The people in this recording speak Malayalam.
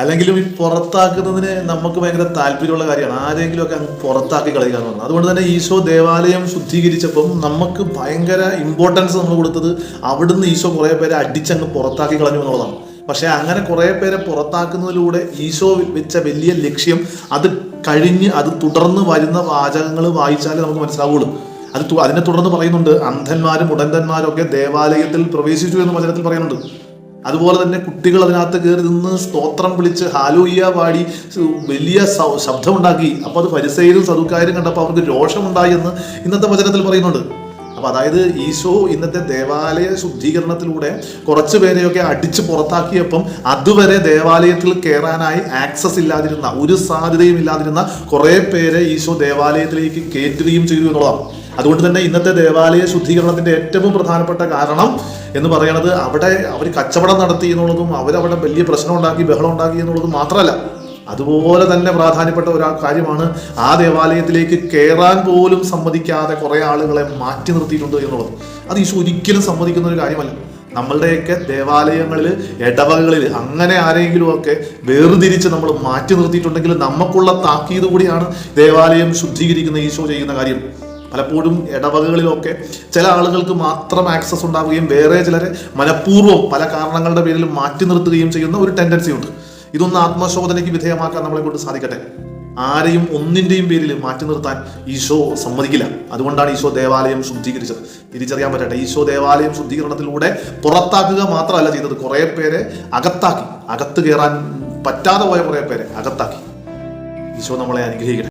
അല്ലെങ്കിലും ഈ പുറത്താക്കുന്നതിന് നമുക്ക് ഭയങ്കര താല്പര്യമുള്ള കാര്യമാണ്. ആരെങ്കിലും ഒക്കെ അങ്ങ് പുറത്താക്കി കളയുക എന്ന് പറഞ്ഞത് അതുകൊണ്ട് തന്നെ ഈശോ ദേവാലയം ശുദ്ധീകരിച്ചപ്പം നമുക്ക് ഭയങ്കര ഇമ്പോർട്ടൻസ് നമ്മൾ കൊടുത്തത് അവിടുന്ന് ഈശോ കുറേ പേരെ അടിച്ചങ്ങ് പുറത്താക്കി കളഞ്ഞു എന്നുള്ളതാണ്. പക്ഷെ അങ്ങനെ കുറേ പേരെ പുറത്താക്കുന്നതിലൂടെ ഈശോ വെച്ച വലിയ ലക്ഷ്യം അത് കഴിഞ്ഞ് അത് തുടർന്ന് വരുന്ന വാചകങ്ങൾ വായിച്ചാലേ നമുക്ക് മനസ്സിലാവുള്ളൂ. അത് അതിനെ തുടർന്ന് പറയുന്നുണ്ട് അന്ധന്മാരും ഉടന്തന്മാരും ഒക്കെ ദേവാലയത്തിൽ പ്രവേശിച്ചു എന്ന് വചനത്തിൽ പറയുന്നുണ്ട്. അതുപോലെ തന്നെ കുട്ടികൾ അതിനകത്ത് കയറി നിന്ന് സ്തോത്രം വിളിച്ച് ഹാലോയ്യ പാടി വലിയ ശബ്ദമുണ്ടാക്കി. അപ്പോൾ അത് പരിസയിലും സതുക്കാരും കണ്ടപ്പോൾ അവർക്ക് രോഷമുണ്ടായി എന്ന് ഇന്നത്തെ വചനത്തിൽ പറയുന്നുണ്ട്. അപ്പൊ അതായത് ഈശോ ഇന്നത്തെ ദേവാലയ ശുദ്ധീകരണത്തിലൂടെ കുറച്ച് പേരെയൊക്കെ അടിച്ച് പുറത്താക്കിയപ്പം അതുവരെ ദേവാലയത്തിൽ കയറാനായി ആക്സസ് ഇല്ലാതിരുന്ന ഒരു സാധ്യതയും ഇല്ലാതിരുന്ന കുറെ പേരെ ഈശോ ദേവാലയത്തിലേക്ക് കയറ്റുകയും ചെയ്തു എന്നുള്ളതാണ്. അതുകൊണ്ട് തന്നെ ഇന്നത്തെ ദേവാലയ ശുദ്ധീകരണത്തിന്റെ ഏറ്റവും പ്രധാനപ്പെട്ട കാരണം എന്ന് പറയുന്നത് അവിടെ അവർ കച്ചവടം നടത്തി എന്നുള്ളതും അവരവിടെ വലിയ പ്രശ്നം ഉണ്ടാക്കി ബഹളം ഉണ്ടാക്കി എന്നുള്ളതും മാത്രമല്ല. അതുപോലെ തന്നെ പ്രാധാന്യപ്പെട്ട ഒരു കാര്യമാണ് ആ ദേവാലയത്തിലേക്ക് കയറാൻ പോലും സമ്മതിക്കാതെ കുറെ ആളുകളെ മാറ്റി നിർത്തിയിട്ടുണ്ട് എന്നുള്ളത്. അത് ഈശോ ഒരിക്കലും സമ്മതിക്കുന്ന ഒരു കാര്യമല്ല. നമ്മളുടെയൊക്കെ ദേവാലയങ്ങളിൽ ഇടവകകളിൽ അങ്ങനെ ആരെങ്കിലും ഒക്കെ വേർതിരിച്ച് നമ്മൾ മാറ്റി നിർത്തിയിട്ടുണ്ടെങ്കിൽ നമുക്കുള്ള താക്കീത് കൂടിയാണ് ദേവാലയം ശുദ്ധീകരിക്കുന്ന ഈശോ ചെയ്യുന്ന കാര്യം. പലപ്പോഴും ഇടവകകളിലൊക്കെ ചില ആളുകൾക്ക് മാത്രം ആക്സസ് ഉണ്ടാവുകയും വേറെ ചിലരെ മനഃപൂർവം പല കാരണങ്ങളുടെ പേരിൽ മാറ്റി നിർത്തുകയും ചെയ്യുന്ന ഒരു ടെൻഡൻസി ഉണ്ട്. ഇതൊന്ന് ആത്മശോധനയ്ക്ക് വിധേയമാക്കാൻ നമ്മളെ കൊണ്ട് സാധിക്കട്ടെ. ആരെയും ഒന്നിന്റെയും പേരിൽ മാറ്റി നിർത്താൻ ഈശോ സമ്മതിക്കില്ല. അതുകൊണ്ടാണ് ഈശോ ദേവാലയം ശുദ്ധീകരിച്ചത്. തിരിച്ചറിയാൻ പറ്റട്ടെ ഈശോ ദേവാലയം ശുദ്ധീകരണത്തിലൂടെ പുറത്താക്കുക മാത്രമല്ല ചെയ്തത്. കുറെ പേരെ അകത്താക്കി. അകത്ത് കയറാൻ പറ്റാതെ പോയ കുറെ പേരെ അകത്താക്കി. ഈശോ നമ്മളെ അനുഗ്രഹിക്കട്ടെ.